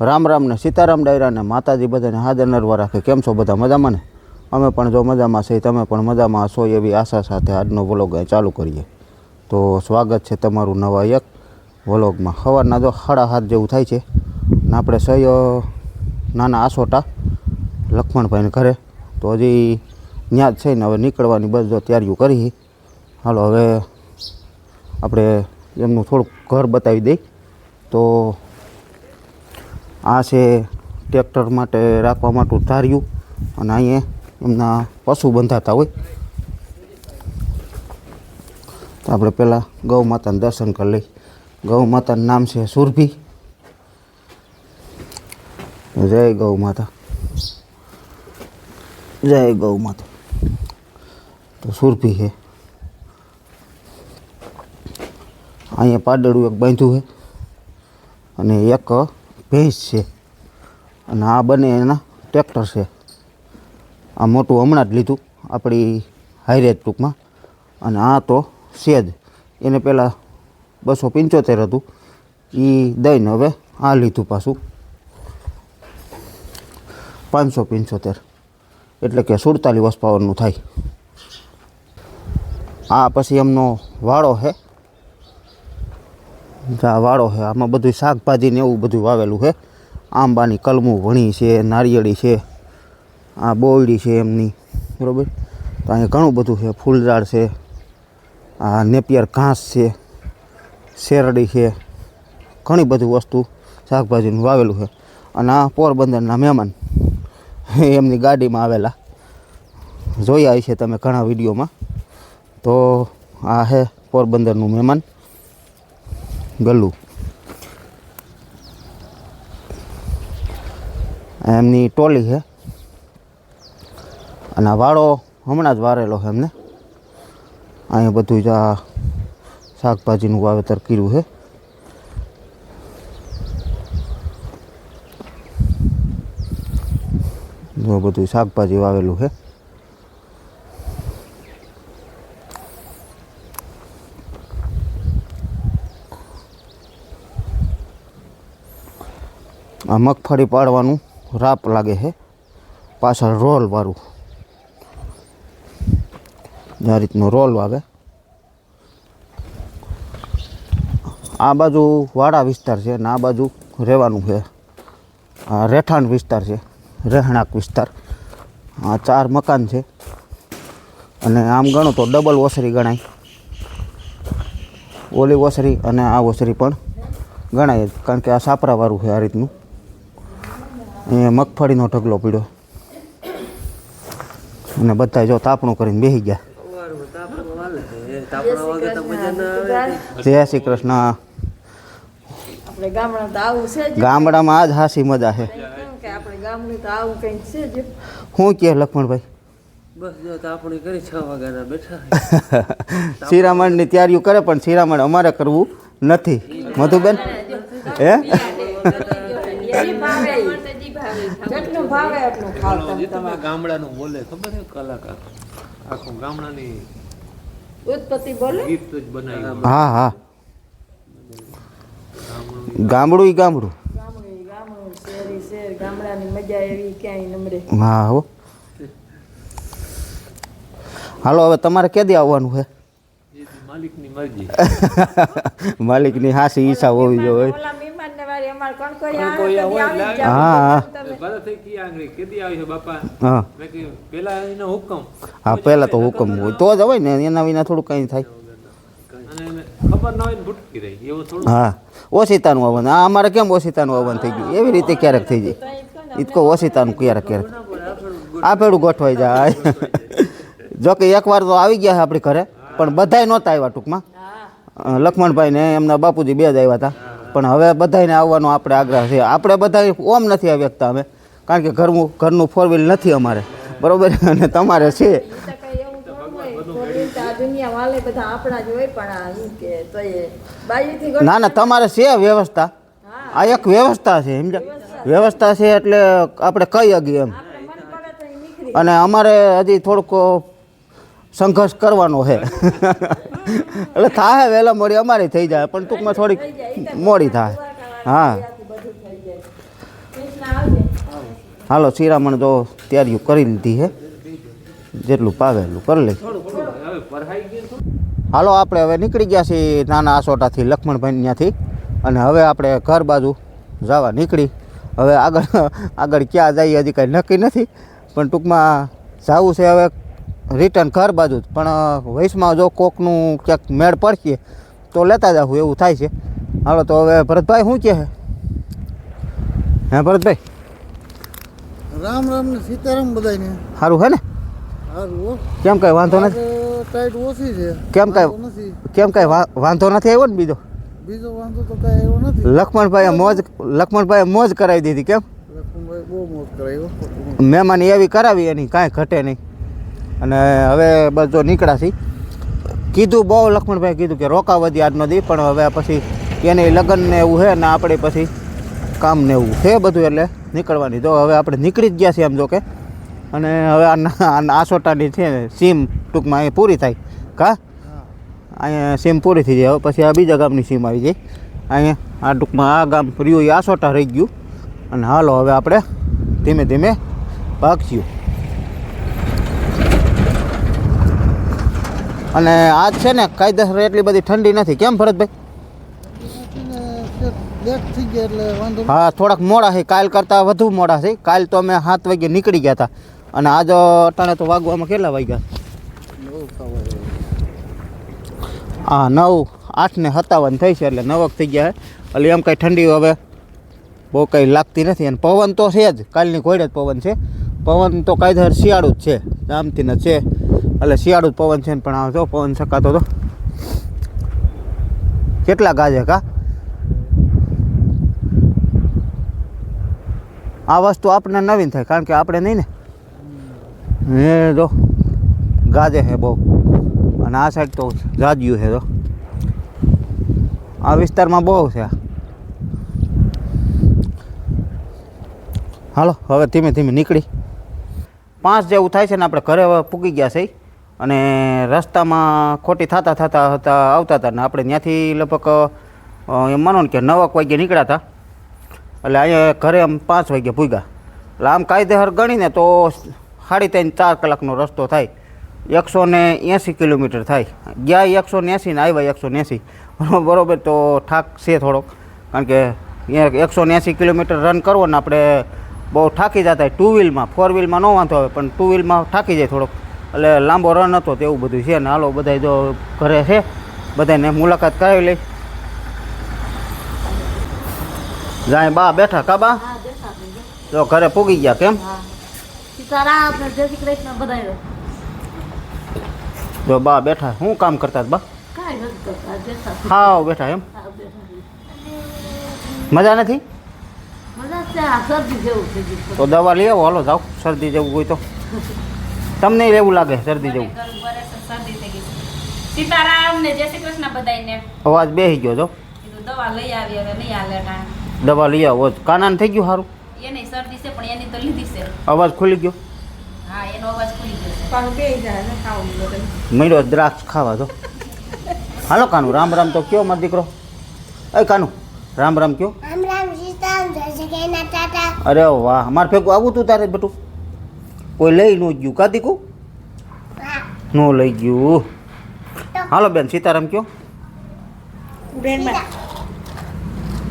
રામ રામને સીતારામ ડાયરાને માતાજી બધાને હાજર નરવા રાખે. કેમ છો બધા મજામાં ને? અમે પણ જો મજામાં છીએ, તમે પણ મજામાં હશો એવી આશા સાથે આજનો વ્લોગ ચાલુ કરીએ. તો સ્વાગત છે તમારું નવા એક વ્લોગમાં. સવારના જો સાડા હાથ જેવું થાય છે ને આપણે સહી નાના આસોટા લક્ષ્મણભાઈને ઘરે. તો હજી ત્યાં જ છે ને, હવે નીકળવાની બસ જો તૈયારીઓ કરી હાલો, હવે આપણે એમનું થોડુંક ઘર બતાવી દઈ. તો આ છે ટ્રેક્ટર માટે રાખવા માટે ધાર્યું અને અહીંયા એમના પશુ બંધાતા હોય. તો આપણે પહેલાં ગૌ માતાનું દર્શન કરી લઈ ગૌ માતાનું નામ છે સુરભી. જય ગૌ માતા. જય ગૌ માતા. તો સુરભી છે. અહીંયા પાડળું એક બાંધ્યું છે. અને એક ભેંસ છે. અને આ બંને એના ટ્રેક્ટર છે. આ મોટું હમણાં જ લીધું આપણી હાઈરેજ ટૂંકમાં. અને આ તો સેજ એને પહેલાં બસો પંચોતેર હતું. એ દઈને હવે આ લીધું પાછું. પાંચસો પંચોતેર. એટલે કે સુડતાલીસ પાવરનું થાય. આ પછી એમનો વાળો છે. આ વાળો છે. આમાં બધું શાકભાજી ને એવું બધું વાવેલું છે. આંબાની કલમું વણી છે, નારિયેળી છે, આ બોયડી છે એમની, બરાબર? તો અહીંયા ઘણું બધું છે. ફૂલઝાડ છે, આ નેપિયર ઘાસ છે, શેરડી છે, ઘણી બધી વસ્તુ શાકભાજીનું વાવેલું છે. અને આ પોરબંદરના મહેમાન એમની ગાડીમાં આવેલા. જોયા છે તમે ઘણા વિડીયોમાં. તો આ છે પોરબંદરનું મહેમાન. ગલ્લુ. એમની ટોલી છે અને વાળો હમણાં જ વારેલો છે એમને. અહીંયા બધું જ આ શાકભાજીનું વાવેતર કર્યું છે જો બધું શાકભાજી વાવેલું છે આ મગફળી પાડવાનું રાપ લાગે છે. પાછળ રોલવાળું આ રીતનો રોલ આવે આ બાજુ વાડા વિસ્તાર છે ને આ બાજુ રહેવાનું છે. આ રહેઠાણ વિસ્તાર છે, રહેણાંક વિસ્તાર. આ ચાર મકાન છે. અને આમ ગણો તો ડબલ ઓસરી ગણાય. ઓલી ઓસરી અને આ ઓસરી પણ ગણાય. કારણ કે આ સાપરાવાળું છે આ રીતનું. અહીંયા મગફળીનો ઢગલો પીડ્યો. અને બધા જો તાપણું કરીને બેસી ગયા. જય શ્રી કૃષ્ણ. ગામડામાં છે જ. ગામડામાં આજ હાસી મજા છે. શું કે આપણે ગામડું તો આવું કંઈક છે જ. શું કહે લક્ષ્મણભાઈ બસ જો તાપણી કરી છ વાગ્યાના બેઠા. શિરામણની તૈયારીઓ કરે પણ શિરામણ અમારે કરવું નથી. મધુબેન? હે? ભાવે એટલું ખાવ તમે તમારે. ગામડાનું બોલે ખબર છે કલાકાર આખું? ગામડાની ઉત્પત્તિ બોલે? ગીત જ બનાવ્યું હા હા. ગામડું. ઈ ગામડું. ગામડાની મજા એવી ક્યાંય નમરે. હા હો. હાલો હવે તમારે ક્યાંથી આવવાનું છે? માલિકની મરજી. માલિકની હાસી ઈચ્છા હોવી જોઈએ. હા, જાવ તમે. ભલે થઈ કી આંગળી કેદી આવી છે બાપા? હા. પેલા હા પહેલાં તો હુકમ હોય. તો જ હોય ને એના વિના થોડું કંઈ થાય. હા એને ખબર ના હોય ને ભૂટકી રહી. એવું થોડું. હા. ઓશિતાનું આવવાનું આ અમારે કેમ ઓશિતાનું આવવાનું થઈ ગયું? એવી રીતે ક્યારેક થઈ જાય. ઇતકો ઓશિતાનું ક્યારેક ક્યારેક. આ પેડું ગોઠવાઈ જાય. જો કે એકવાર તો આવી ગયા છે આપણી ઘરે પણ બધાય નહોતા આવ્યા ટૂંકમાં. લક્ષ્મણભાઈ ને એમના બાપુજી બે જ આવ્યા હતા. પણ હવે બધાને આવવાનો આપણે આગ્રહ છે. આપણે બધા ઓમ નથી આવી શકતા અમે. કારણ કે ઘરનું ઘરનું ફોર વ્હીલ નથી અમારે. બરોબર? અને તમારે છે. ના ના તમારે છે વ્યવસ્થા. આ એક વ્યવસ્થા છે સમજ્યા? વ્યવસ્થા. છે એટલે આપણે કહી શકીએ એમ. અને અમારે હજી થોડુંક સંઘર્ષ કરવાનો છે એટલે થાય વહેલા મોડી અમારી થઈ જાય, પણ ટૂંકમાં થોડીક મોડી થાય હા. હાલો, શિરામણ તો તૈયારીઓ કરી લીધી છે જેટલું પાવે એટલું કરી લઈ. હાલો, આપણે હવે નીકળી ગયા છીએ નાના આસોટાથી, લક્ષ્મણભાઈ ત્યાંથી. અને હવે આપણે ઘર બાજુ જવા નીકળી. હવે આગળ આગળ ક્યાં જઈએ હજી કાંઈ નક્કી નથી. પણ ટૂંકમાં જવું છે હવે રિટર્ન ઘર બાજુ જ. પણ વૈશમાં જો કોકનું ક્યાંક મેળ પડશે તો લેતા જાઉં એવું થાય છે. હાલો તો હવે ભરતભાઈ શું કહે હે ભરતભાઈ? રામ રામ ને સીતારામ બધાને સારું હે ને? કેમ કઈ વાંધો નથી? ટાઈટ ઓછી છે. કેમ કાંઈ- કેમ કાંઈ વાંધો નથી આવ્યો ને બીજો? બીજો વાંધો તો કઈ આવ્યો નથી. લક્ષ્મણભાઈએ મોજ લક્ષ્મણભાઈએ મોજ કરાવી દીધી કેમ? લક્ષ્મણભાઈ બહુ મોજ કરાવી મહેમાન એવી કરાવી એની કાંઈ ઘટે નહીં. અને હવે જો નીકળ્યા છીએ કીધું બહુ લક્ષ્મણભાઈ કીધું કે રોકાવધી આજનો દી પણ હવે પછી એને લગ્ન ને એવું છે ને આપણે પછી કામ ને એવું છે બધું એટલે નીકળવાની. તો હવે આપણે નીકળી જ ગયા છીએ આમ જો કે. અને હવે આ આસોટાની છે સીમ ટૂંકમાં અહીં પૂરી થાય. કા? અહીંયા સીમ પૂરી થઈ જાય. હવે પછી આ બીજા ગામની સીમ આવી જાય. અહીંયા, આ ટૂંકમાં આ ગામ રહ્યું, એ આસોટા રહી ગયું. અને હાલો હવે આપણે ધીમે ધીમે ભાગશું. અને આજ છે ને, કાયદેસર એટલી બધી ઠંડી નથી. કેમ ભરતભાઈ? હા, થોડાક મોડા છે કાલ કરતાં વધુ મોડા છે કાલ તો અમે સાત વાગે નીકળી ગયા હતા અને આજ અટાણે તો વાગવામાં કેટલા વાગ્યા? હા, નવ, આઠ ને સત્તાવન થઈ છે એટલે નવક થઈ ગયા એટલે એમ કાંઈ ઠંડી હવે બહુ કંઈ લાગતી નથી. અને પવન તો છે જ. કાલની ઘોડે જ પવન છે. પવન તો કાયદેસર શિયાળું જ છે. આમથી ને છે. એટલે શિયાળુ પવન છે પણ આવે જો પવન શકાતો તો. કેટલા ગાજે કા? આ વસ્તુ આપણને નવીન થાય, કારણ કે આપણે નહીં ને? એ જો, ગાજે છે બહુ. અને આ સાઈડ તો જાજ્યું છે તો આ વિસ્તારમાં બહુ છે હાલો, હવે ધીમે ધીમે નીકળી. પાંચ જેવું થાય છે ને આપણે ઘરે હવે પૂકી ગયા છે અને રસ્તામાં ખોટી થતા થતા હતા, આવતા હતા ને આપણે ત્યાંથી લગભગ એમ માનો ને કે નવક વાગે નીકળ્યા હતા. એટલે અહીંયા ઘરે આમ પાંચ વાગે પૂગ્યા એટલે આમ કાયદેસર ગણીને તો સાડી ત્રણ ચાર કલાકનો રસ્તો થાય. એકસો ને એંસી કિલોમીટર થાય. ગયા એકસો ને એંસી ને આવ્યા એકસો ને એંસી. બરોબર તો થાક છે થોડોક. કારણ કે એકસો ને એંસી કિલોમીટર રન કરવો ને આપણે બહુ થાકી જતા ટુ વ્હીલમાં ફોર વ્હીલમાં ન વાંધો આવે, પણ ટુ વ્હીલમાં થાકી જાય થોડોક. એટલે લાંબો રન હતો તેવું બધું છે ને હાલો બધા જો ઘરે છે બધાને મુલાકાત કરાવી લઈ. જાય બા બેઠા કા બા? હા જો. ઘરે પૂગી ગયા કેમ? હા. જો બા બેઠા શું કામ કરતા બા? હાવ બેઠા એમ? મજા નથી? તો દવા લઈ આવો હાલો જાઓ શરદી જેવું હોય તો. તમને એવું લાગે શરદી જેવું. ગળું બરે છે, શરદી થઈ ગઈ છે. સીતારામ ને જય શ્રી કૃષ્ણ બધાયને. અવાજ બેસી ગયો જો. દવા લઈ આવી હવે નહીં હાલે ટાણે. દવા લઈ આવો કાનાન થઈ ગયું સારું એની શરદી છે પણ એની તો લીધી છે. અવાજ ખુલી ગયો? હા એનો અવાજ ખુલી ગયો બે જાય ખાવું મળ્યો દ્રાક્ષ ખાવા તો હાલો કાનુ રામ રામ તો કયો મારો દીકરો? એ કાનુ રામ રામ કયો? રામ રામ સીતારામ જય શ્રી કૃષ્ણ ટાટા. અરે વાહ મારે ભેગું આવું તું તારે બેટું. કોઈ લઈ ન ગયું. કા દીકુ? ન લઈ ગયું. હાલો બેન સીતારામ કયો.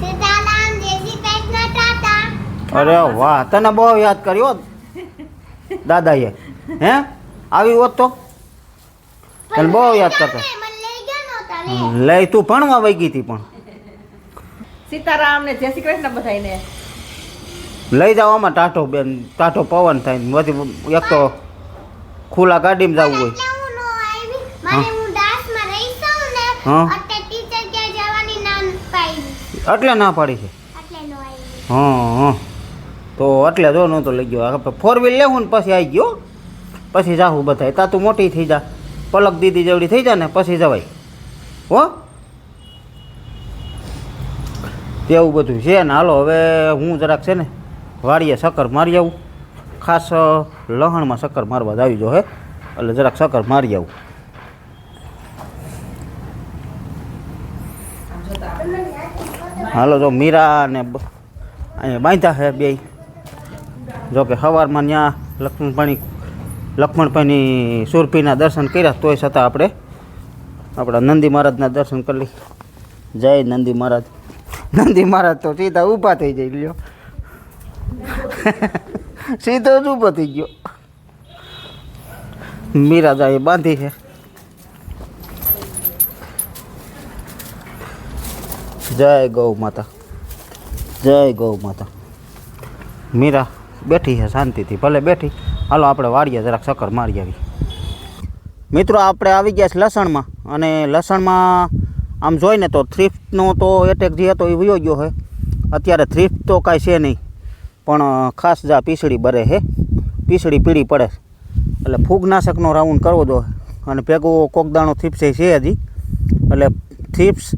સીતારામ જય શ્રી કૃષ્ણ ટાટા અરે વાહ તને બહુ યાદ કર્યો દાદાએ. હે? આવી હોત તો? તને બહુ યાદ કરતા. લઈ ગયો નહોતા લે. લઈ તું ભણવા વહી ગઈ હતી પણ. સીતારામ ને જય શ્રી કૃષ્ણ બધાયને. લઈ જાવ આમાં ટાઢો બેન ટાઢો પવન થાય ને બધી એક તો ખુલ્લા ગાડીમાં જવું હોય. એટલે હું નો પાડી. છે? હા હા. તો એટલે જો નહોતો લઈ ગયો. ફોર વ્હીલ લેવું ને પછી આવી ગયો. પછી જાવું બધા તા તું મોટી થઈ જા. પલક દીદી જેવડી થઈ જા ને પછી જવાય. હો? તેવું બધું છે ને. હાલો હવે હું જરાક છે ને વાડીએ શક્કર મારી આવું. ખાસ લહણમાં શક્કર મારવા જ આવી જો હે. એટલે જરાક શક્કર મારી આવું. હાલો જો મીરા ને અહીંયા બાંધ્યા છે બે જો કે સવારમાં ત્યાં લક્ષ્મણભાઈ, લક્ષ્મણભાઈની સુરપીના દર્શન કર્યા તોય છતાં આપણે, આપણા નંદી મહારાજના દર્શન કરી જય નંદી મહારાજ. નંદી મહારાજ તો સીધા ઊભા થઈ જાય લ્યો. સીધો જ ઊભો થઈ ગયો. એ બાંધી છે. જય ગૌ માતા. જય ગૌ માતા. મીરા બેઠી છે શાંતિથી, ભલે બેઠી. હાલો, આપણે વાળીએ જરાક ચક્કર મારી આવી. મિત્રો, આપણે આવી ગયા છે લસણમાં અને લસણમાં આમ જોઈને તો થ્રિફ્ટનો તો એટેક જે હતો એ વયો ગયો છે. અત્યારે થ્રિફ્ટ તો કાંઈ છે નહીં. પણ ખાસ જા પીસળી બરે છે પીસળી પીળી પડે. એટલે ફૂગનાશકનો રાઉન્ડ કરવો દો અને ભેગો કોકદાણો થ્રિપ્સ છે હજી. એટલે થીપ્સ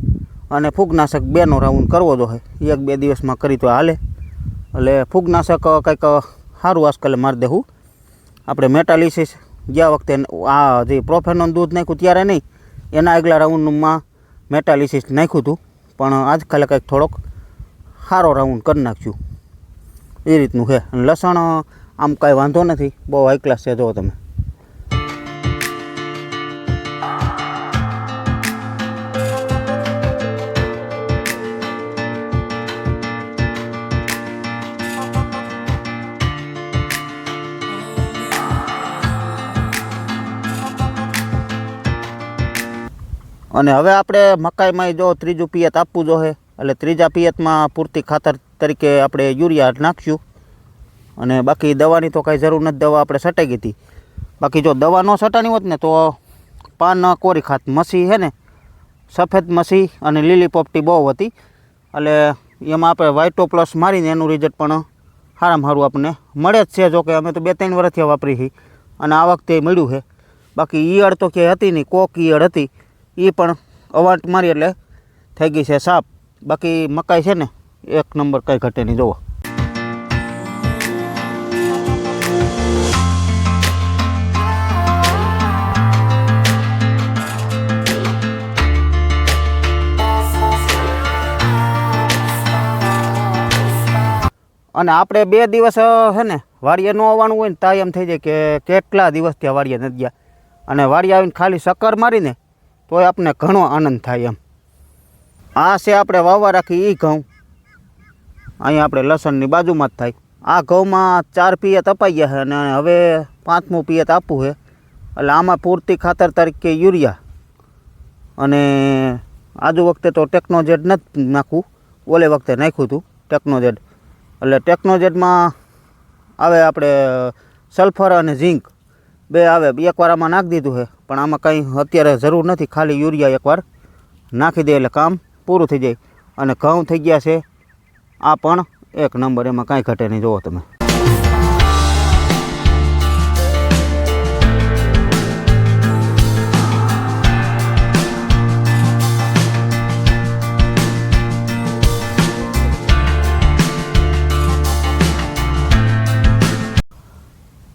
અને ફૂગનાશક બેનો રાઉન્ડ કરવો દો એક બે દિવસમાં કરી તો હાલે. એટલે ફૂગનાશક કંઈક સારું આજકાલે મારી દેવું આપણે મેટાલિસિસ ગયા વખતે આ જે પ્રોફેનોન દૂધ નાખ્યું ત્યારે નહીં, એના આગલા રાઉન્ડમાં મેટાલિસિસ નાખ્યું હતું. પણ આજકાલે કંઈક થોડોક સારો રાઉન્ડ કરી નાખ્યું. એ રીતનું છે. અને લસણ, આમ કાંઈ વાંધો નથી. બહુ હાઈ ક્લાસ છે જો તમે. અને હવે આપણે મકાઈમાં જો ત્રીજું પિયત આપવું જોઈએ. એટલે ત્રીજા પિયતમાં પૂરતી ખાતર તરીકે આપણે યુરિયા નાખ્યું. અને બાકી દવાની તો કાંઈ જરૂર નથી, દવા આપણે ગઈ હતી. બાકી જો દવા ન સટાણી હોત ને તો પાન, કોરી ખાત મસી છે ને, સફેદ મસી અને લીલી પોપટી બહુ હતી. એટલે એમાં આપણે વાઇટો પ્લસ મારીને એનું રિઝલ્ટ પણ સારામાં સારું આપણને મળે જ છે, જોકે અમે તો બે, ત્રણ વર્ષથી વાપરી છીએ અને આ વખતે મળ્યું છે. બાકી ઈયળ તો ક્યાંય હતી નહીં, કોક ઈયળ હતી. એ પણ અવાટ મારી એટલે થઈ ગઈ છે સાપ. બાકી મકાઈ છે ને એક નંબર કંઈ ઘટે નહીં. જોવો અને આપણે બે દિવસ છે ને, વાડીએ ન આવવાનું હોય ને, તા એમ થઈ જાય કે કેટલા દિવસ ત્યાં વાડીએ નથી ગયા. અને વાડીએ આવીને ખાલી શક્કર મારીને તોય આપણને ઘણો આનંદ થાય એમ. આ છે આપણે વાવવા રાખી એ ઘઉં. અહીંયા આપણે લસણની બાજુમાં જ થાય. આ ઘઉંમાં ચાર પિયત અપાઈ ગયા છે અને હવે પાંચમું પિયત આપવું છે. એટલે આમાં પૂરતી ખાતર તરીકે યુરિયા અને આજુ વખતે તો ટેકનોજેડ નથી નાખવું. ઓલે વખતે નાખ્યું હતું ટેકનોજેડ. એટલે ટેકનોજેડમાં આવે આપણે સલ્ફર અને ઝીંક બે આવે એકવાર આમાં નાખી દીધું છે. પણ આમાં કંઈ અત્યારે જરૂર નથી. ખાલી યુરિયા એકવાર નાખી દે એટલે કામ પૂરું થઈ જાય. અને ઘઉં થઈ ગયા છે આ પણ એક નંબર, એમાં કાંઈ ઘટે નહીં. જુઓ તમે.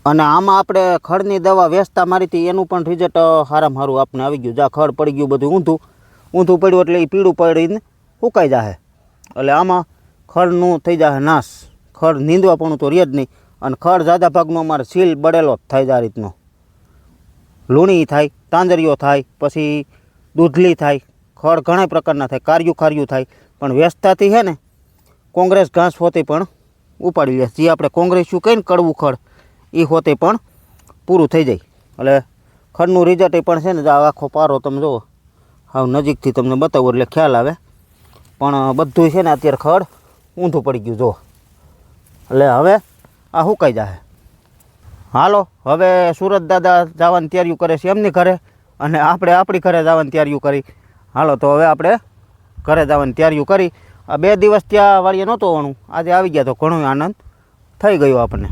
અને આમાં આપણે ખડની દવા વેચતા મારી હતી. એનું પણ રિઝલ્ટ સારામાં સારું આપણે આવી ગયું. જા, ખડ પડી ગયું બધું ઊંધું. ઊંધું પડ્યું એટલે એ પીળું પડીને સુકાઈ જાય એટલે આમાં ખડનું થઈ જાય નાશ. ખડ નીંદવા પણ તો રહે જ નહીં. અને ખડ જાદા ભાગનો અમારે સીલ બળેલો જ થાય આ રીતનો. લૂણી થાય, તાંદરીઓ થાય, પછી દૂધલી થાય. ખડ ઘણા પ્રકારના થાય, કાર્યું કાર્યું થાય. પણ વ્યસ્તતાથી છે ને, કોંગ્રેસ ઘાસ હોતી પણ ઉપાડી લે. જે આપણે કોંગ્રેસ્યું કહીને કડવું ખડ એ હોતે પણ પૂરું થઈ જાય. એટલે ખડનું રિઝલ્ટ એ પણ છે ને આખો પારો તમે જુઓ હાવ નજીકથી તમને બતાવું, એટલે ખ્યાલ આવે. પણ બધું છે ને, અત્યારે ખડ ઊંધું પડી ગયું, જો. એટલે હવે આ સુકાઈ જાય હાલો, હવે સુરત દાદા જવાની તૈયારીઓ કરે છે એમની ઘરે અને આપણે આપણી ઘરે જવાની તૈયારીઓ કરી. હાલો, તો હવે આપણે ઘરે જવાની તૈયારીઓ કરી. આ બે દિવસ ત્યાં વાળીએ નહોતું આવવાનું આજે આવી ગયા તો ઘણો આનંદ થઈ ગયો આપણને.